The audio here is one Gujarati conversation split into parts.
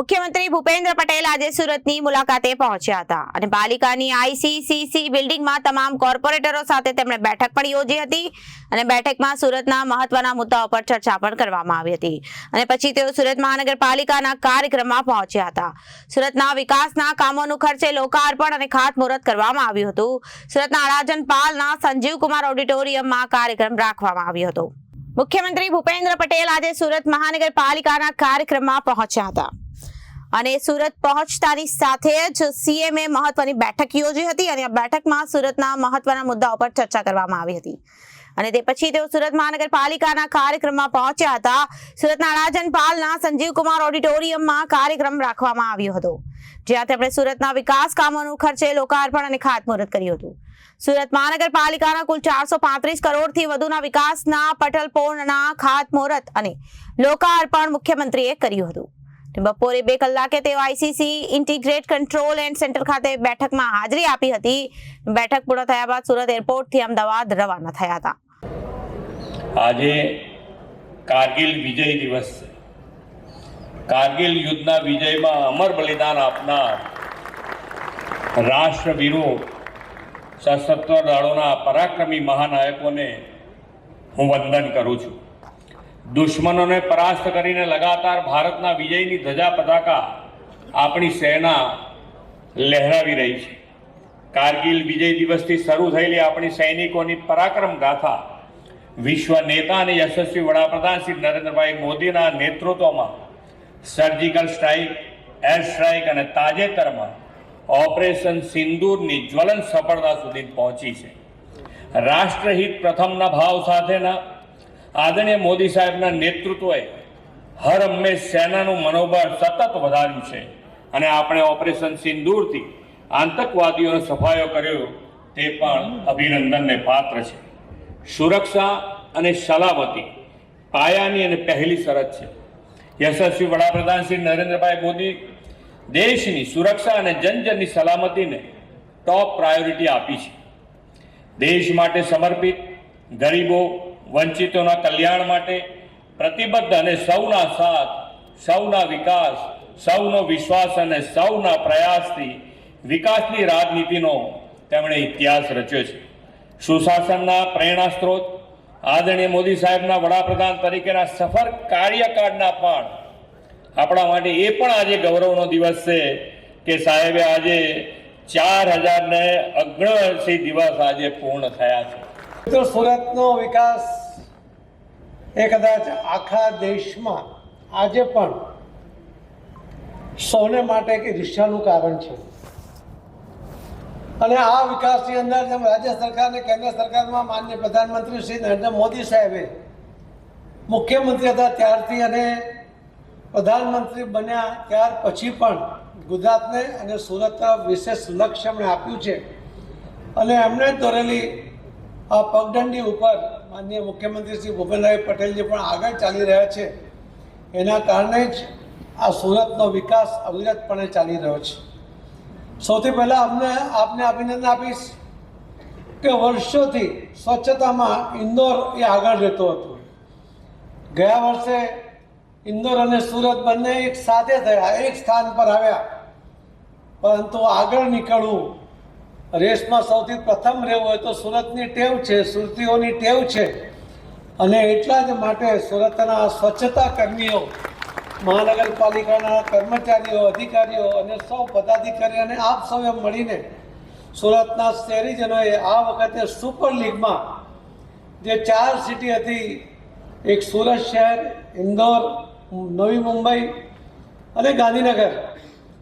મુખ્યમંત્રી ભૂપેન્દ્ર પટેલ આજે સુરતની મુલાકાતે પહોંચ્યા હતા અને પાલિકાની આઈસીસીસી બિલ્ડિંગમાં તમામ કોર્પોરેટરો સાથે તેમણે બેઠક પણ યોજી હતી અને બેઠકમાં સુરતના મહત્વના મુદ્દાઓ પર ચર્ચા પણ કરવામાં આવી હતી. અને પછી તેઓ સુરત મહાનગરપાલિકાના કાર્યક્રમમાં પહોંચ્યા હતા. સુરતના વિકાસના કામોનું ખર્ચે લોકાર્પણ અને ખાતમુહૂર્ત કરવામાં આવ્યું હતું. સુરતના અડાજણ પાલના સંજીવ કુમાર ઓડિટોરિયમમાં કાર્યક્રમ રાખવામાં આવ્યો હતો. મુખ્યમંત્રી ભૂપેન્દ્ર પટેલ આજે સુરત મહાનગરપાલિકાના કાર્યક્રમમાં પહોંચ્યા હતા. અને સુરત પહોંચતાની સાથે જ સીએમએ મહત્વની બેઠક યોજી હતી અને આ બેઠકમાં સુરતના મહત્વના મુદ્દાઓ પર ચર્ચા કરવામાં આવી હતી. અને તે પછી તેઓ સુરત મહાનગરપાલિકાના કાર્યક્રમમાં પહોંચ્યા હતા. સુરતના રાજનપાલના પાલના સંજીવ કુમાર ઓડિટોરિયમમાં કાર્યક્રમ રાખવામાં આવ્યો હતો, જ્યાં તેમણે સુરતના વિકાસ કામોનું ખર્ચે લોકાર્પણ અને ખાતમુહૂર્ત કર્યું હતું. સુરત મહાનગરપાલિકાના કુલ ચારસો પાંત્રીસ કરોડથી વધુના વિકાસના પટલ પૂર્ણના ખાતમુહૂર્ત અને લોકાર્પણ મુખ્યમંત્રીએ કર્યું હતું. બપોરે બે કલાકે તેઓ ICC integrate control and centre ખાતે બેઠકમાં હાજરી આપી હતી. બેઠક પૂર્ણ થયા બાદ સુરત એરપોર્ટથી અમદાવાદ રવાના થયા હતા. આજે કારગિલ વિજય દિવસ છે. કારગિલ યુદ્ધના વિજયમાં અમર બલિદાન આપનાર રાષ્ટ્રવીરો, સશસ્ત્ર દળોના પરાક્રમી મહાનાયકોને હું વંદન કરું છું. દુશ્મનોને પરાસ્ત કરીને લગાતાર ભારતના વિજયની ધજા પતાકા આપણી સેના લહેરાવી રહી છે. કારગિલ વિજય દિવસથી શરૂ થયેલી આપણી સૈનિકોની પરાક્રમ ગાથા વિશ્વ નેતા અને યશસ્વી વડાપ્રધાન શ્રી નરેન્દ્રભાઈ મોદીના નેતૃત્વમાં સર્જિકલ સ્ટ્રાઇક એર સ્ટ્રાઇક અને તાજેતરમાં ઓપરેશન સિંદૂરની જ્વલન સફળતા સુધી પહોંચી છે. રાષ્ટ્રહિત પ્રથમના ભાવ સાથેના આદરણીય મોદી સાહેબના નેતૃત્વએ હર હંમેશ સેનાનું મનોબળ સતત વધાર્યું છે અને આપણે ઓપરેશન સિંદૂરથી આતંકવાદીઓનો સફાયો કર્યો તે પણ અભિનંદનને પાત્ર છે. સુરક્ષા અને સલામતી પાયાની અને પહેલી શરત છે. યશસ્વી વડાપ્રધાન શ્રી નરેન્દ્રભાઈ મોદી દેશની સુરક્ષા અને જનજનની સલામતીને ટોપ પ્રાયોરિટી આપી છે. દેશ માટે સમર્પિત, ગરીબો વંચિતોના કલ્યાણ માટે પ્રતિબદ્ધ અને સૌના સાથ, સૌના વિકાસ, સૌનો વિશ્વાસ અને સૌના પ્રયાસથી વિકાસની રાજનીતિનો તેમણે ઇતિહાસ રચ્યો છે. સુશાસનના પ્રેરણા સ્ત્રોત, આદરણીય મોદી સાહેબના વડાપ્રધાન તરીકેના સફળ કાર્યકાળના પણ આપણા માટે એ પણ આજે ગૌરવનો દિવસ છે કે સાહેબે આજે ચાર હજારને અગ્નવર્ષી દિવસ આજે પૂર્ણ થયા છે. સુરતનો વિકાસ એ કદાચ આખા દેશમાં આજે પણ સૌને માટે એક ઈર્ષ્યાનું કારણ છે. અને આ વિકાસની અંદર જેમ રાજ્ય સરકાર અને કેન્દ્ર સરકારમાં માન્ય પ્રધાનમંત્રી શ્રી નરેન્દ્ર મોદી સાહેબે મુખ્યમંત્રી હતા ત્યારથી અને પ્રધાનમંત્રી બન્યા ત્યાર પછી પણ ગુજરાતને અને સુરત તરફ વિશેષ લક્ષ્ય એમણે આપ્યું છે. અને એમણે દોરેલી આ પગદંડી ઉપર માનનીય મુખ્યમંત્રી શ્રી ભૂપેન્દ્રભાઈ પટેલજી પણ આગળ ચાલી રહ્યા છે. એના કારણે જ આ સુરતનો વિકાસ અવિરતપણે ચાલી રહ્યો છે. સૌથી પહેલાં અમને આપને અભિનંદન આપીશ કે વર્ષોથી સ્વચ્છતામાં ઇન્દોર એ આગળ રહેતો હતો. ગયા વર્ષે ઇન્દોર અને સુરત બંને એક સાથે થયા, એક સ્થાન પર આવ્યા. પરંતુ આગળ નીકળવું રેસમાં સૌથી પ્રથમ રહેવું હોય તો સુરતની ટેવ છે, સુરતીઓની ટેવ છે. અને એટલા જ માટે સુરતના સ્વચ્છતા કર્મીઓ, મહાનગરપાલિકાના કર્મચારીઓ, અધિકારીઓ અને સૌ પદાધિકારીઓ અને આપ સૌએ મળીને સુરતના શહેરીજનોએ આ વખતે સુપર લીગમાં જે ચાર સિટી હતી, એક સુરત શહેર, ઇન્દોર, નવી મુંબઈ અને ગાંધીનગર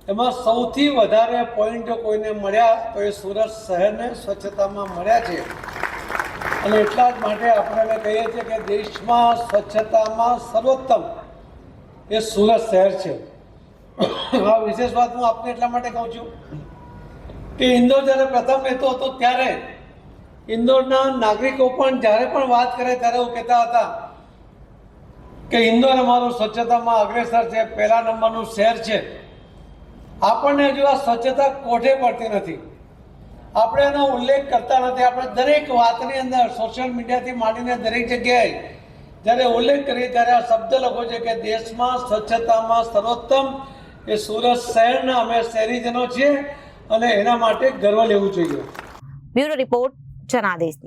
એમાં સૌથી વધારે પોઈન્ટ કોઈને મળ્યા તો એ સુરત શહેરને સ્વચ્છતામાં મળ્યા છે. અને એટલા જ માટે આપણે કહીએ છીએ કે દેશમાં સ્વચ્છતામાં સર્વોત્તમ એ સુરત શહેર છે. આ વિશેષ વાત હું આપને એટલા માટે કહું છું કે ઇન્દોર જ્યારે પ્રથમ રહેતો હતો ત્યારે ઇન્દોરના નાગરિકો પણ જ્યારે પણ વાત કરે ત્યારે એવું કહેતા હતા કે ઇન્દોર અમારું સ્વચ્છતામાં અગ્રેસર છે, પહેલા નંબરનું શહેર છે. આપણને હજુ આ સ્વચ્છતા કોઠે પડતી નથી. આપણે એનો ઉલ્લેખ કરતા નથી. આપણે દરેક વાતની અંદર સોશિયલ મીડિયાથી માંડીને દરેક જગ્યાએ જ્યારે ઉલ્લેખ કરીએ ત્યારે આ શબ્દ લખો છે કે દેશમાં સ્વચ્છતામાં સર્વોત્તમ એ સુરત શહેરના અમે શહેરીજનો છીએ અને એના માટે ગર્વ લેવું જોઈએ. Bureau report Janadesh